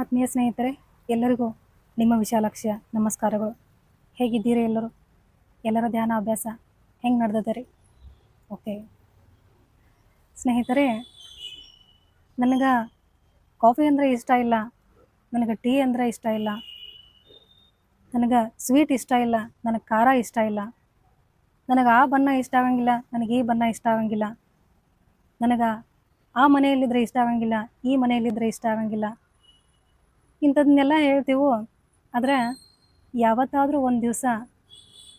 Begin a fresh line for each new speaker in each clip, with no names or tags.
ಆತ್ಮೀಯ ಸ್ನೇಹಿತರೆ, ಎಲ್ಲರಿಗೂ ನಿಮ್ಮ ವಿಶಾಲಾಕ್ಷ್ಯ ನಮಸ್ಕಾರಗಳು. ಹೇಗಿದ್ದೀರಿ ಎಲ್ಲರೂ? ಎಲ್ಲರ ಧ್ಯಾನ ಅಭ್ಯಾಸ ಹೆಂಗೆ ನಡೆದದ ರೀ ಓಕೆ. ಸ್ನೇಹಿತರೆ, ನನಗೆ ಕಾಫಿ ಅಂದರೆ ಇಷ್ಟ ಇಲ್ಲ, ನನಗೆ ಟೀ ಅಂದರೆ ಇಷ್ಟ ಇಲ್ಲ, ನನಗೆ ಸ್ವೀಟ್ ಇಷ್ಟ ಇಲ್ಲ, ನನಗೆ ಖಾರ ಇಷ್ಟ ಇಲ್ಲ, ನನಗೆ ಆ ಬಣ್ಣ ಇಷ್ಟ ಆಗಂಗಿಲ್ಲ, ನನಗೆ ಈ ಬಣ್ಣ ಇಷ್ಟ ಆಗಂಗಿಲ್ಲ, ನನಗೆ ಆ ಮನೆಯಲ್ಲಿದ್ದರೆ ಇಷ್ಟ ಆಗಂಗಿಲ್ಲ, ಈ ಮನೆಯಲ್ಲಿದ್ದರೆ ಇಷ್ಟ ಆಗಂಗಿಲ್ಲ ಇಂಥದನ್ನೆಲ್ಲ ಹೇಳ್ತೀವೋ? ಆದರೆ ಯಾವತ್ತಾದರೂ ಒಂದು ದಿವಸ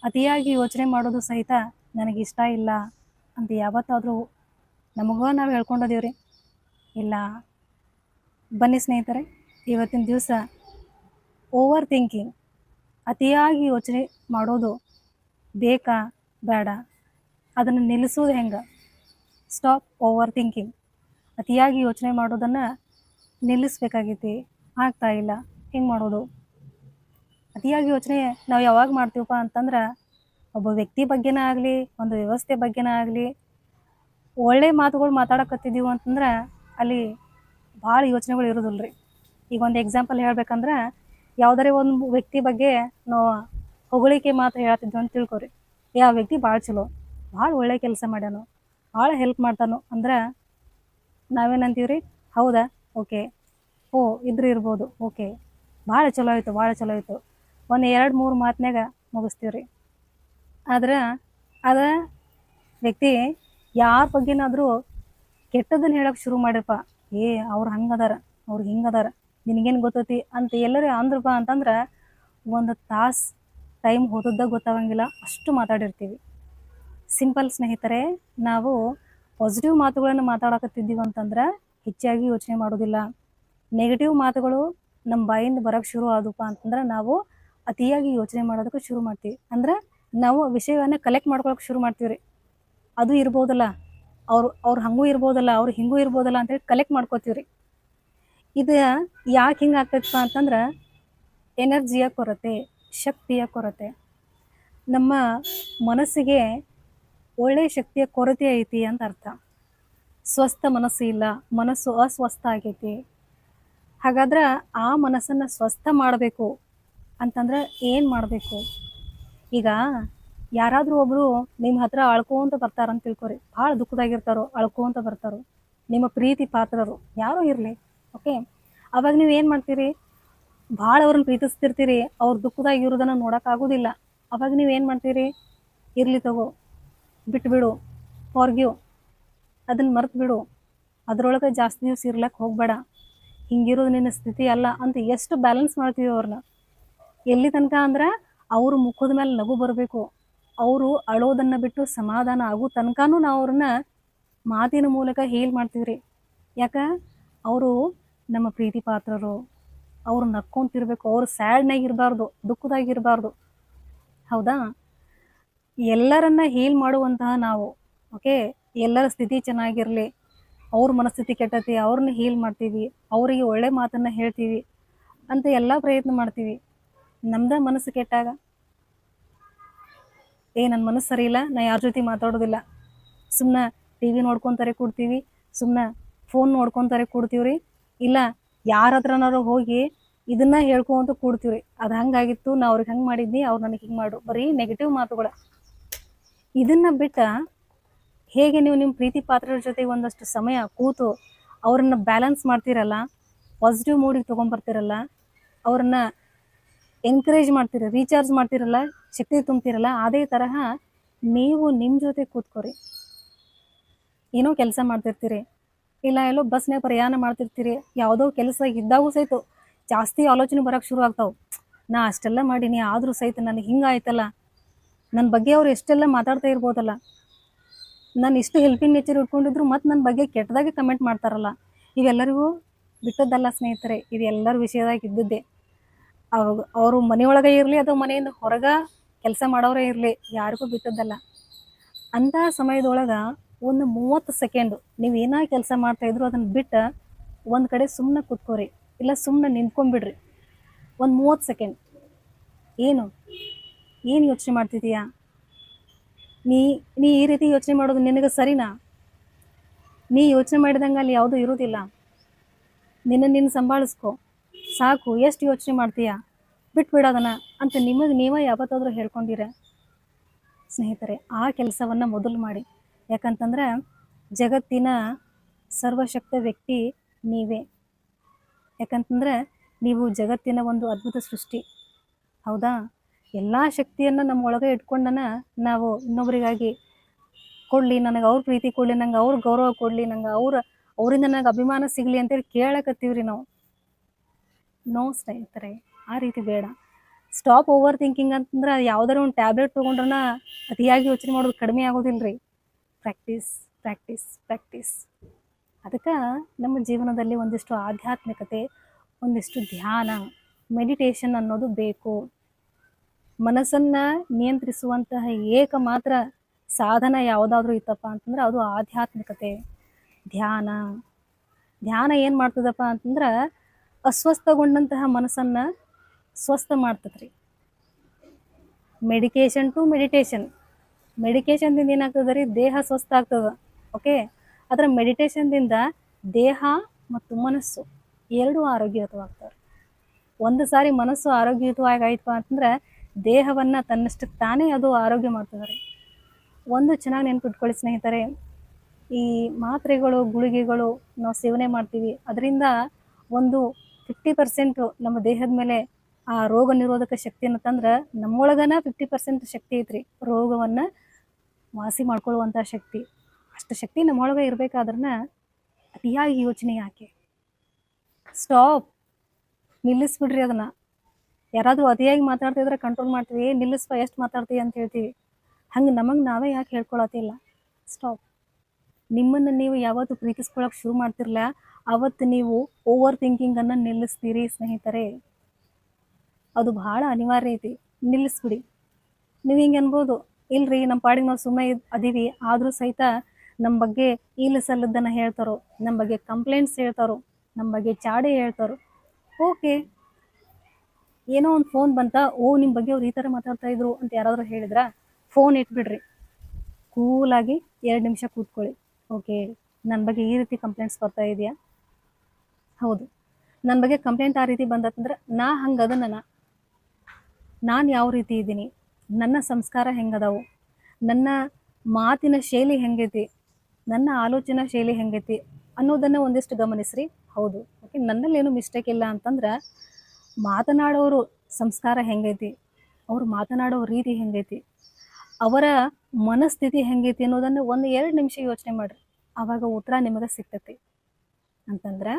ಅತಿಯಾಗಿ ಯೋಚನೆ ಮಾಡೋದು ಸಹಿತ ನನಗೆ ಇಷ್ಟ ಇಲ್ಲ ಅಂತ ಯಾವತ್ತಾದರೂ ನಮಗೂ ನಾವು ಹೇಳ್ಕೊಂಡದೀವ್ರಿ. ಇಲ್ಲ. ಬನ್ನಿ ಸ್ನೇಹಿತರೆ, ಇವತ್ತಿನ ದಿವಸ ಓವರ್ ಥಿಂಕಿಂಗ್ ಅತಿಯಾಗಿ ಯೋಚನೆ ಮಾಡೋದು ಬೇಕಾ, ಬೇಡ? ಅದನ್ನು ನಿಲ್ಲಿಸೋದು ಹೆಂಗೆ? ಸ್ಟಾಪ್ ಓವರ್ ಥಿಂಕಿಂಗ್ ಅತಿಯಾಗಿ ಯೋಚನೆ ಮಾಡೋದನ್ನು ನಿಲ್ಲಿಸ್ಬೇಕಾಗೈತಿ. ಆಗ್ತಾ ಇಲ್ಲ. ಹೆಂಗೆ ಮಾಡೋದು? ಅತಿಯಾಗಿ ಯೋಚನೆ ನಾವು ಯಾವಾಗ ಮಾಡ್ತೀವಪ್ಪ ಅಂತಂದ್ರೆ ಒಬ್ಬ ವ್ಯಕ್ತಿ ಬಗ್ಗೆನ ಆಗಲಿ, ಒಂದು ವ್ಯವಸ್ಥೆ ಬಗ್ಗೆನೇ ಆಗಲಿ, ಒಳ್ಳೆ ಮಾತುಗಳು ಮಾತಾಡಕತ್ತಿದ್ದೀವಿ ಅಂತಂದ್ರೆ ಅಲ್ಲಿ ಭಾಳ ಯೋಚನೆಗಳು ಇರೋದಿಲ್ಲ ರೀ ಈಗ ಒಂದು ಎಕ್ಸಾಂಪಲ್ ಹೇಳ್ಬೇಕಂದ್ರೆ ಯಾವುದಾರೇ ಒಂದು ವ್ಯಕ್ತಿ ಬಗ್ಗೆ ನಾವು ಹೊಗಳಿಕೆ ಮಾತು ಹೇಳ್ತಿದ್ವಿ ಅಂತ ತಿಳ್ಕೊರಿ. ಯಾವ ವ್ಯಕ್ತಿ ಭಾಳ ಚಲೋ, ಭಾಳ ಒಳ್ಳೆ ಕೆಲಸ ಮಾಡ್ಯಾನು, ಭಾಳ ಹೆಲ್ಪ್ ಮಾಡ್ತಾನು ಅಂದ್ರೆ ನಾವೇನಂತೀವ್ರಿ ಹೌದಾ? ಓಕೆ ಓ, ಇದ್ರೆ ಇರ್ಬೋದು. ಓಕೆ. ಭಾಳ ಚಲೋ ಆಯಿತು, ಭಾಳ ಚಲೋ ಆಯಿತು. ಒಂದು ಎರಡು, ಮೂರು ಮಾತಿನಾಗ ಮುಗಿಸ್ತೀವಿ ರೀ ಆದ್ರೆ, ಅದ ವ್ಯಕ್ತಿ ಯಾರ ಬಗ್ಗೆನಾದರೂ ಕೆಟ್ಟದನ್ನು ಹೇಳಕ್ಕೆ ಶುರು ಮಾಡಿರಪ್ಪ ಏ, ಅವ್ರು ಹಂಗದಾರ, ಅವ್ರು ಹಿಂಗದಾರ, ನಿನಗೇನು ಗೊತ್ತೈತಿ ಅಂತ ಎಲ್ಲರೇ ಅಂದ್ರಪ್ಪ ಅಂತಂದ್ರೆ ಒಂದು ತಾಸು ಟೈಮ್ ಹೋದದ್ದ ಗೊತ್ತಾಗಂಗಿಲ್ಲ, ಅಷ್ಟು ಮಾತಾಡಿರ್ತೀವಿ. ಸಿಂಪಲ್ ಸ್ನೇಹಿತರೆ, ನಾವು ಪಾಸಿಟಿವ್ ಮಾತುಗಳನ್ನು ಮಾತಾಡಕತ್ತಿದ್ದೀವಿ ಅಂತಂದ್ರೆ ಹೆಚ್ಚಾಗಿ ಯೋಚನೆ ಮಾಡೋದಿಲ್ಲ. ನೆಗೆಟಿವ್ ಮಾತುಗಳು ನಮ್ಮ ಬಾಯಿಂದ ಬರೋಕ್ಕೆ ಶುರು ಆದಪ್ಪ ಅಂತಂದ್ರೆ ನಾವು ಅತಿಯಾಗಿ ಯೋಚನೆ ಮಾಡೋದಕ್ಕೆ ಶುರು ಮಾಡ್ತೀವಿ. ಅಂದ್ರೆ ನಾವು ವಿಷಯವನ್ನು ಕಲೆಕ್ಟ್ ಮಾಡ್ಕೊಳಕ್ಕೆ ಶುರು ಮಾಡ್ತೀವಿ ರೀ ಅದು ಇರ್ಬೋದಲ್ಲ. ಅವ್ರು ಅವ್ರು ಹಂಗೂ ಇರ್ಬೋದಲ್ಲ, ಅವ್ರು ಹಿಂಗೂ ಇರ್ಬೋದಲ್ಲ ಅಂತೇಳಿ ಕಲೆಕ್ಟ್ ಮಾಡ್ಕೋತೀವಿ ರೀ ಇದು ಯಾಕೆ ಹಿಂಗೆ ಆಗ್ತೈತಪ್ಪ ಅಂತಂದ್ರೆ ಎನರ್ಜಿಯ ಕೊರತೆ ಶಕ್ತಿಯ ಕೊರತೆ. ನಮ್ಮ ಮನಸ್ಸಿಗೆ ಒಳ್ಳೆಯ ಶಕ್ತಿಯ ಕೊರತೆ ಐತಿ ಅಂತ ಅರ್ಥ. ಸ್ವಸ್ಥ ಮನಸ್ಸು ಇಲ್ಲ, ಮನಸ್ಸು ಅಸ್ವಸ್ಥ ಆಗೈತಿ. ಹಾಗಾದ್ರೆ ಆ ಮನಸ್ಸನ್ನು ಸ್ವಸ್ಥ ಮಾಡಬೇಕು ಅಂತಂದ್ರೆ ಏನು ಮಾಡಬೇಕು? ಈಗ ಯಾರಾದರೂ ಒಬ್ಬರು ನಿಮ್ಮ ಹತ್ರ ಅಳ್ಕೊಂತ ಬರ್ತಾರಂತ ತಿಳ್ಕೊರಿ. ಭಾಳ ದುಃಖದಾಗಿರ್ತಾರೋ, ಅಳ್ಕೊಂತ ಬರ್ತಾರೋ, ನಿಮ್ಮ ಪ್ರೀತಿ ಪಾತ್ರರು ಯಾರೋ ಇರಲಿ ಓಕೆ ಅವಾಗ ನೀವು ಏನು ಮಾಡ್ತೀರಿ? ಭಾಳ ಅವ್ರನ್ನ ಪ್ರೀತಿಸ್ತಿರ್ತೀರಿ, ಅವ್ರ ದುಃಖದಾಗ ಇರೋದನ್ನು ನೋಡೋಕ್ಕಾಗೋದಿಲ್ಲ ಅವಾಗ ನೀವು ಏನು ಮಾಡ್ತೀರಿ? ಇರಲಿ ತಗೋ, ಬಿಟ್ಬಿಡು ಫಾರ್ಗ್ಯೂ ಅದನ್ನು ಮರ್ತು ಬಿಡು ಅದರೊಳಗೆ ಜಾಸ್ತಿ ದಿವಸ ಇರ್ಲಕ್ಕೆ ಹೋಗಬೇಡ. ಹಿಂಗಿರೋದು ನಿನ್ನ ಸ್ಥಿತಿ ಅಲ್ಲ ಅಂತ ಎಷ್ಟು ಬ್ಯಾಲೆನ್ಸ್ ಮಾಡ್ತೀವಿ ಅವ್ರನ್ನ? ಎಲ್ಲಿ ತನಕ ಅಂದ್ರೆ ಅವ್ರ ಮುಖದ ಮೇಲೆ ನಗು ಬರಬೇಕು. ಅವರು ಅಳೋದನ್ನು ಬಿಟ್ಟು ಸಮಾಧಾನ ಆಗೋ ತನಕನೂ ನಾವು ಅವ್ರನ್ನ ಮಾತಿನ ಮೂಲಕ ಹೀಲ್ ಮಾಡ್ತೀವಿ ರೀ ಯಾಕೆ? ಅವರು ನಮ್ಮ ಪ್ರೀತಿ ಪಾತ್ರರು. ಅವ್ರು ನಕ್ಕೊಂತಿರ್ಬೇಕು. ಅವ್ರು ಸ್ಯಾಡ್ನಾಗ ಇರಬಾರ್ದು, ದುಃಖದಾಗ ಇರಬಾರ್ದು. ಹೌದಾ? ಎಲ್ಲರನ್ನ ಹೀಲ್ ಮಾಡುವಂತಹ ನಾವು ಓಕೆ ಎಲ್ಲರ ಸ್ಥಿತಿ ಚೆನ್ನಾಗಿರಲಿ. ಅವ್ರ ಮನಸ್ಥಿತಿ ಕೆಟ್ಟತಿ, ಅವ್ರನ್ನ ಹೀಲ್ ಮಾಡ್ತೀವಿ, ಅವರಿಗೆ ಒಳ್ಳೆ ಮಾತನ್ನು ಹೇಳ್ತೀವಿ ಅಂತ ಎಲ್ಲ ಪ್ರಯತ್ನ ಮಾಡ್ತೀವಿ. ನಮ್ದ ಮನಸ್ಸು ಕೆಟ್ಟಾಗ. ಏ ನನ್ನ ಮನಸ್ಸು ಸರಿ ಇಲ್ಲ, ನಾ ಯಾರ ಜೊತೆ ಮಾತಾಡೋದಿಲ್ಲ. ಸುಮ್ಮನೆ ಟಿ ವಿ ನೋಡ್ಕೊತಾರೆ ಕೊಡ್ತೀವಿ ಸುಮ್ಮನೆ ಫೋನ್ ನೋಡ್ಕೊಂತಾರೆ ಕೊಡ್ತೀವ್ರಿ. ಇಲ್ಲ, ಯಾರ ಹತ್ರನಾರು ಹೋಗಿ ಇದನ್ನ ಹೇಳ್ಕೊಂತ ಕೊಡ್ತೀವ್ರಿ. ಅದು ಹಂಗಾಗಿತ್ತು, ನಾ ಅವ್ರಿಗೆ ಹಂಗೆ ಮಾಡಿದ್ನಿ, ಅವ್ರು ನನಗೆ ಹಿಂಗೆ ಮಾಡ್ರು. ಬರೀ ನೆಗೆಟಿವ್ ಮಾತುಗಳ. ಇದನ್ನ ಬಿಟ್ಟ ಹೇಗೆ ನೀವು ನಿಮ್ಮ ಪ್ರೀತಿ ಪಾತ್ರರ ಜೊತೆ ಒಂದಷ್ಟು ಸಮಯ ಕೂತು ಅವ್ರನ್ನ ಬ್ಯಾಲೆನ್ಸ್ ಮಾಡ್ತಿರಲ್ಲ ಪಾಸಿಟಿವ್ ಮೂಡಿಗೆ ತೊಗೊಂಬರ್ತಿರಲ್ಲ, ಅವ್ರನ್ನ ಎನ್ಕರೇಜ್ ಮಾಡ್ತೀರ ರೀಚಾರ್ಜ್ ಮಾಡ್ತಿರಲ್ಲ, ಶಕ್ತಿ ತುಂಬ್ತಿರಲ್ಲ, ಅದೇ ತರಹ ನೀವು ನಿಮ್ಮ ಜೊತೆ ಕೂತ್ಕೊರಿ. ಏನೋ ಕೆಲಸ ಮಾಡ್ತಿರ್ತೀರಿ, ಇಲ್ಲ ಎಲ್ಲೋ ಬಸ್ನೇ ಪ್ರಯಾಣ ಮಾಡ್ತಿರ್ತೀರಿ, ಯಾವುದೋ ಕೆಲಸ ಇದ್ದಾಗೂ ಸಹಿತ ಜಾಸ್ತಿ ಆಲೋಚನೆ ಬರೋಕ್ಕೆ ಶುರು ಆಗ್ತಾವೆ. ನಾ ಅಷ್ಟೆಲ್ಲ ಮಾಡೀನಿ, ಆದರೂ ಸಹಿತ ನನಗೆ ಹಿಂಗಾಯ್ತಲ್ಲ ನನ್ನ ಬಗ್ಗೆ ಅವ್ರು ಎಷ್ಟೆಲ್ಲ ಮಾತಾಡ್ತಾ ಇರ್ಬೋದಲ್ಲ ನಾನು ಇಷ್ಟು ಹೆಲ್ಪಿಂಗ್ ನೇಚರ್ ಇಟ್ಕೊಂಡಿದ್ರು ಮತ್ತು ನನ್ನ ಬಗ್ಗೆ ಕೆಟ್ಟದಾಗೆ ಕಮೆಂಟ್ ಮಾಡ್ತಾರಲ್ಲ ಇವೆಲ್ಲರಿಗೂ ಬಿಟ್ಟದ್ದಲ್ಲ ಸ್ನೇಹಿತರೆ, ಇದು ಎಲ್ಲರ ವಿಷಯದಾಗ ಇದ್ದದ್ದೇ. ಅವ್ರು, ಅವರು ಮನೆಯೊಳಗೆ ಇರಲಿ ಅಥವಾ ಮನೆಯಿಂದ ಹೊರಗೆ ಕೆಲಸ ಮಾಡೋರೇ ಇರಲಿ, ಯಾರಿಗೂ ಬಿಟ್ಟದ್ದಲ್ಲ. ಅಂತಹ ಸಮಯದೊಳಗೆ ಒಂದು ಮೂವತ್ತು ಸೆಕೆಂಡು ನೀವು ಏನೋ ಕೆಲಸ ಮಾಡ್ತಾಯಿದ್ರು ಅದನ್ನು ಬಿಟ್ಟು ಒಂದು ಕಡೆ ಸುಮ್ಮನೆ ಕೂತ್ಕೋರಿ, ಇಲ್ಲ ಸುಮ್ಮನೆ ನಿಂತ್ಕೊಂಡ್ಬಿಡ್ರಿ ಒಂದು ಮೂವತ್ತು ಸೆಕೆಂಡ್ ಏನು? ಏನು ಯೋಚನೆ ಮಾಡ್ತಿದೀಯಾ? ನೀ ನೀ ಈ ರೀತಿ ಯೋಚನೆ ಮಾಡೋದು ನಿನಗೆ ಸರಿನಾ? ನೀ ಯೋಚನೆ ಮಾಡಿದಂಗೆ ಅಲ್ಲಿ ಯಾವುದೂ ಇರೋದಿಲ್ಲ ನಿನ್ನ ನಿನ್ನ ಸಂಭಾಳಿಸ್ಕೊ. ಸಾಕು, ಎಷ್ಟು ಯೋಚನೆ ಮಾಡ್ತೀಯ? ಬಿಟ್ಬಿಡೋದನ್ನ ಅಂತ ನಿಮಗೆ ನೀವೇ ಯಾವತ್ತಾದರೂ ಹೇಳ್ಕೊಂಡಿರ? ಸ್ನೇಹಿತರೆ, ಆ ಕೆಲಸವನ್ನು ಮೊದಲು ಮಾಡಿ. ಯಾಕಂತಂದ್ರೆ, ಜಗತ್ತಿನ ಸರ್ವಶಕ್ತ ವ್ಯಕ್ತಿ ನೀವೇ. ಯಾಕಂತಂದ್ರೆ, ನೀವು ಜಗತ್ತಿನ ಒಂದು ಅದ್ಭುತ ಸೃಷ್ಟಿ. ಹೌದಾ? ಎಲ್ಲ ಶಕ್ತಿಯನ್ನು ನಮ್ಮೊಳಗೆ ಇಟ್ಕೊಂಡನ ನಾವು ಇನ್ನೊಬ್ಬರಿಗಾಗಿ ಕೊಡಲಿ, ನನಗೆ ಅವ್ರ ಪ್ರೀತಿ ಕೊಡಲಿ, ನಂಗೆ ಅವ್ರ ಗೌರವ ಕೊಡಲಿ, ನಂಗೆ ಅವ್ರ, ಅವರಿಂದ ನನಗೆ ಅಭಿಮಾನ ಸಿಗಲಿ ಅಂತೇಳಿ ಕೇಳಕತ್ತೀವ್ರಿ ನಾವು. ನೋ ಸ್ನೇಹಿತರೆ, ಆ ರೀತಿ ಬೇಡ. ಸ್ಟಾಪ್ ಓವರ್ ಥಿಂಕಿಂಗ್ ಅಂತಂದ್ರೆ ಯಾವ್ದಾರ ಒಂದು ಟ್ಯಾಬ್ಲೆಟ್ ತೊಗೊಂಡ್ರನ ಅತಿಯಾಗಿ ಯೋಚನೆ ಮಾಡೋದು ಕಡಿಮೆ ಆಗೋದಿಲ್ಲರಿ ಪ್ರಾಕ್ಟೀಸ್ ಪ್ರಾಕ್ಟೀಸ್ ಪ್ರಾಕ್ಟೀಸ್ ಅದಕ್ಕೆ ನಮ್ಮ ಜೀವನದಲ್ಲಿ ಒಂದಿಷ್ಟು ಆಧ್ಯಾತ್ಮಿಕತೆ, ಒಂದಿಷ್ಟು ಧ್ಯಾನ ಮೆಡಿಟೇಷನ್ ಅನ್ನೋದು ಬೇಕು. ಮನಸ್ಸನ್ನು ನಿಯಂತ್ರಿಸುವಂತಹ ಏಕಮಾತ್ರ ಸಾಧನ ಯಾವುದಾದ್ರೂ ಇತ್ತಪ್ಪ ಅಂತಂದ್ರೆ ಅದು ಆಧ್ಯಾತ್ಮಿಕತೆ. ಧ್ಯಾನ. ಧ್ಯಾನ ಏನು ಮಾಡ್ತದಪ್ಪ ಅಂತಂದ್ರೆ ಅಸ್ವಸ್ಥಗೊಂಡಂತಹ ಮನಸ್ಸನ್ನು ಸ್ವಸ್ಥ ಮಾಡ್ತದ್ರಿ. ಮೆಡಿಕೇಶನ್ ಟು ಮೆಡಿಟೇಷನ್ ಮೆಡಿಕೇಶನ್ದಿಂದ ಏನಾಗ್ತದೆ ರೀ? ದೇಹ ಸ್ವಸ್ಥ ಆಗ್ತದೆ. ಓಕೆ ಅದರ ಮೆಡಿಟೇಷನ್ದಿಂದ ದೇಹ ಮತ್ತು ಮನಸ್ಸು ಎರಡೂ ಆರೋಗ್ಯಯುತವಾಗ್ತವೆ ಒಂದು ಸಾರಿ ಮನಸ್ಸು ಆರೋಗ್ಯಯುತವಾಗಿ ಆಯ್ತು ಅಂತಂದ್ರೆ ದೇಹವನ್ನು ತನ್ನಷ್ಟಕ್ಕೆ ತಾನೇ ಅದು ಆರೋಗ್ಯ ಮಾಡ್ತಿದ್ದಾರೆ ಒಂದು ಚೆನ್ನಾಗಿ ನೆನ್ಪಿಟ್ಕೊಳ್ಳಿ ಸ್ನೇಹಿತರೆ, ಈ ಮಾತ್ರೆಗಳು, ಗುಳಿಗೆಗಳು ನಾವು ಸೇವನೆ ಮಾಡ್ತೀವಿ. ಅದರಿಂದ ಒಂದು ಫಿಫ್ಟಿ ಪರ್ಸೆಂಟು ನಮ್ಮ ದೇಹದ ಮೇಲೆ ಆ ರೋಗ ನಿರೋಧಕ ಶಕ್ತಿಯನ್ನು ತಂದ್ರೆ ನಮ್ಮೊಳಗನ ಫಿಫ್ಟಿ ಪರ್ಸೆಂಟ್ ಶಕ್ತಿ ಐತ್ರಿ. ರೋಗವನ್ನು ವಾಸಿ ಮಾಡ್ಕೊಳ್ಳುವಂಥ ಶಕ್ತಿ. ಅಷ್ಟು ಶಕ್ತಿ ನಮ್ಮೊಳಗೆ ಇರಬೇಕಾದ್ರನ್ನ ಅತಿಯಾಗಿ ಯೋಚನೆ ಯಾಕೆ? ಸ್ಟಾಪ್ ನಿಲ್ಲಿಸ್ಬಿಡ್ರಿ ಅದನ್ನ. ಯಾರಾದರೂ ಅತಿಯಾಗಿ ಮಾತಾಡ್ತಿದ್ರೆ ಕಂಟ್ರೋಲ್ ಮಾಡ್ತೀವಿ ನಿಲ್ಲಿಸ್ಪ, ಎಷ್ಟು ಮಾತಾಡ್ತೀವಿ ಅಂತ ಹೇಳ್ತೀವಿ. ಹಂಗೆ ನಮಗೆ ನಾವೇ ಯಾಕೆ ಹೇಳ್ಕೊಳತಿಲ್ಲ. ಸ್ಟಾಪ್ ನಿಮ್ಮನ್ನು ನೀವು ಯಾವತ್ತು ಪ್ರೀತಿಸ್ಕೊಳಕ್ಕೆ ಶುರು ಮಾಡ್ತಿರಲ್ಲ ಅವತ್ತು ನೀವು ಓವರ್ ಥಿಂಕಿಂಗನ್ನು ನಿಲ್ಲಿಸ್ತೀರಿ, ಸ್ನೇಹಿತರೆ. ಅದು ಬಹಳ ಅನಿವಾರ್ಯ ಐತಿ. ನಿಲ್ಲಿಸ್ಬಿಡಿ. ನೀವು ಹಿಂಗೆ ಅನ್ಬೋದು. ಇಲ್ರಿ ನಮ್ಮ ಪಾಡಿಗೆ ನಾವು ಸುಮ್ಮನೆ ಅದೀವಿ. ಆದರೂ ಸಹಿತ ನಮ್ಮ ಬಗ್ಗೆ ಇಲ್ಲಿ ಸಲ್ಲದ್ದನ್ನು ಹೇಳ್ತಾರೋ ನಮ್ಮ ಬಗ್ಗೆ ಕಂಪ್ಲೇಂಟ್ಸ್ ಹೇಳ್ತಾರೋ ನಮ್ಮ ಬಗ್ಗೆ ಚಾಡೆ ಹೇಳ್ತಾರೋ. ಓಕೆ ಏನೋ ಒಂದು ಫೋನ್ ಬಂತ, ಓ ನಿಮ್ಮ ಬಗ್ಗೆ ಅವ್ರು ಈ ಥರ ಮಾತಾಡ್ತಾ ಇದ್ರು ಅಂತ ಯಾರಾದರೂ ಹೇಳಿದ್ರಾ? ಫೋನ್ ಇಟ್ಬಿಡ್ರಿ. ಕೂಲಾಗಿ ಎರಡು ನಿಮಿಷ ಕೂತ್ಕೊಳ್ಳಿ. ಓಕೆ ನನ್ನ ಬಗ್ಗೆ ಈ ರೀತಿ ಕಂಪ್ಲೇಂಟ್ಸ್ ಬರ್ತಾ ಇದೆಯಾ? ಹೌದು. ನನ್ನ ಬಗ್ಗೆ ಕಂಪ್ಲೇಂಟ್ ಆ ರೀತಿ ಬಂದತ್ತಂದ್ರೆ ನಾ ಹಂಗೆ ಅದನ್ನ ನಾನು ಯಾವ ರೀತಿ ಇದ್ದೀನಿ? ನನ್ನ ಸಂಸ್ಕಾರ ಹೆಂಗದಾವು? ನನ್ನ ಮಾತಿನ ಶೈಲಿ ಹೆಂಗೈತಿ? ನನ್ನ ಆಲೋಚನಾ ಶೈಲಿ ಹೆಂಗೈತಿ ಅನ್ನೋದನ್ನು ಒಂದಿಷ್ಟು ಗಮನಿಸ್ರಿ. ಹೌದು. ಓಕೆ ನನ್ನಲ್ಲಿ ಏನು ಮಿಸ್ಟೇಕ್ ಇಲ್ಲ ಅಂತಂದ್ರೆ ಮಾತನಾಡೋರು ಸಂಸ್ಕಾರ ಹೆಂಗೈತಿ? ಅವರು ಮಾತನಾಡೋ ರೀತಿ ಹೆಂಗೈತಿ? ಅವರ ಮನಸ್ಥಿತಿ ಹೆಂಗೈತಿ ಅನ್ನೋದನ್ನು ಒಂದು ಎರಡು ನಿಮಿಷ ಯೋಚನೆ ಮಾಡ್ರಿ. ಆವಾಗ ಉತ್ತರ ನಿಮಗೆ ಸಿಗ್ತೈತಿ. ಅಂತಂದ್ರೆ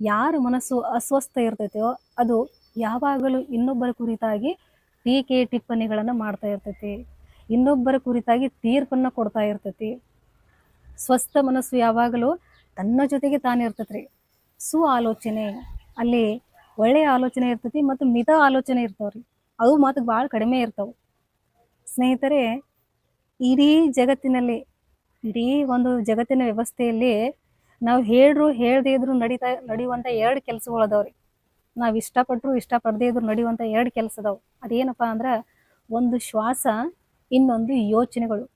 ಯಾರ ಮನಸ್ಸು ಅಸ್ವಸ್ಥ ಇರ್ತೈತೋ ಅದು ಯಾವಾಗಲೂ ಇನ್ನೊಬ್ಬರ ಕುರಿತಾಗಿ ಟೀಕೆ ಟಿಪ್ಪಣಿಗಳನ್ನು ಮಾಡ್ತಾ ಇರ್ತೈತಿ. ಇನ್ನೊಬ್ಬರ ಕುರಿತಾಗಿ ತೀರ್ಪನ್ನು ಕೊಡ್ತಾ ಇರ್ತೈತಿ. ಸ್ವಸ್ಥ ಮನಸ್ಸು ಯಾವಾಗಲೂ ತನ್ನ ಜೊತೆಗೆ ತಾನಿರ್ತೈತ್ರಿ. ಸು ಆಲೋಚನೆ ಅಲ್ಲಿ ಒಳ್ಳೆಯ ಆಲೋಚನೆ ಇರ್ತೈತಿ ಮತ್ತು ಮಿತ ಆಲೋಚನೆ ಇರ್ತಾವ್ರಿ. ಅವು ಮಾತು ಭಾಳ ಕಡಿಮೆ ಇರ್ತಾವೆ. ಸ್ನೇಹಿತರೆ, ಇಡೀ ಜಗತ್ತಿನಲ್ಲಿ, ಇಡೀ ಒಂದು ಜಗತ್ತಿನ ವ್ಯವಸ್ಥೆಯಲ್ಲಿ ನಾವು ಹೇಳ್ರು ಹೇಳದೇ ಇದ್ರು ನಡೀತಾ ನಡೆಯುವಂಥ ಎರಡು ಕೆಲಸಗಳು ಅದಾವ್ರಿ. ನಾವು ಇಷ್ಟಪಟ್ಟರು ಇಷ್ಟಪಡದೇ ಇದ್ರು ನಡೆಯುವಂಥ ಎರಡು ಕೆಲಸ ಅದಾವೆ. ಅದೇನಪ್ಪ ಅಂದ್ರೆ ಒಂದು ಶ್ವಾಸ, ಇನ್ನೊಂದು ಯೋಚನೆಗಳು.